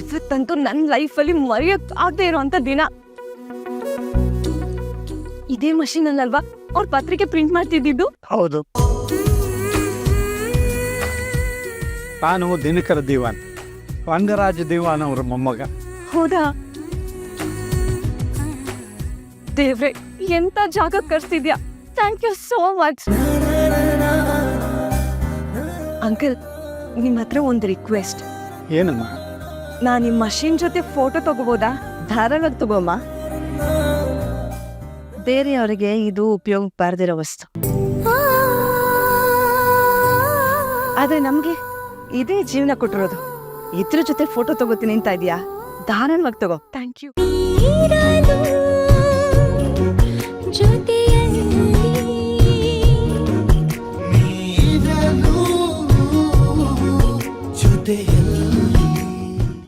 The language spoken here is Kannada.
ಇವತ್ತಂತೂ ನನ್ನ ಲೈಫಲ್ಲಿ ಮರೆಯಕ್ ಆಗದೆ ಇರುವಂತ ದಿನ. ಇದೇ ಮಷೀನ್ ಅಲ್ವಾ ಅವ್ರ ಪತ್ರಿಕೆ ಪ್ರಿಂಟ್ ಮಾಡ್ತಿದ್ದಿದ್ದು? ಹೌದು. ನಾನು ದಿನಕರ ದಿವಾನ್. ರಂಗರಾಜ ದಿವಾನ್ ಅವರ ಮೊಮ್ಮಗ. ಹೌದಾ? ದೇವ್ರೆ ಎಂತ ಜಾಗ ಕರ್ಸಿದ್ಯಾ thank you so much uncle ನಿಮ್ಮ ಹತ್ರ ಒಂದು ರಿಕ್ವೆಸ್ಟ್ ಏನಮ್ಮ? ನಾನು ನಿಮ್ಮ ಮಷಿನ್ ಜೊತೆ ಫೋಟೋ ತಗೋಬೋದಾ? ಧಾರಾಳವಾಗಿ ತಗೋಮ್ಮ. ಬೇರೆಯವರಿಗೆ ಇದು ಉಪಯೋಗ ಬಾರದಿರೋ ವಸ್ತು. ಆದ್ರೆ ನಮಗೆ ಇದೇ ಜೀವನ ಕೊಟ್ಟಿರೋದು. ಇದ್ರ ಜೊತೆ ಫೋಟೋ ತಗೋತೀನಿ ಅಂತ ಇದೆಯಾ? ಧಾರಾಳವಾಗಿ ತಗೋ. Thank you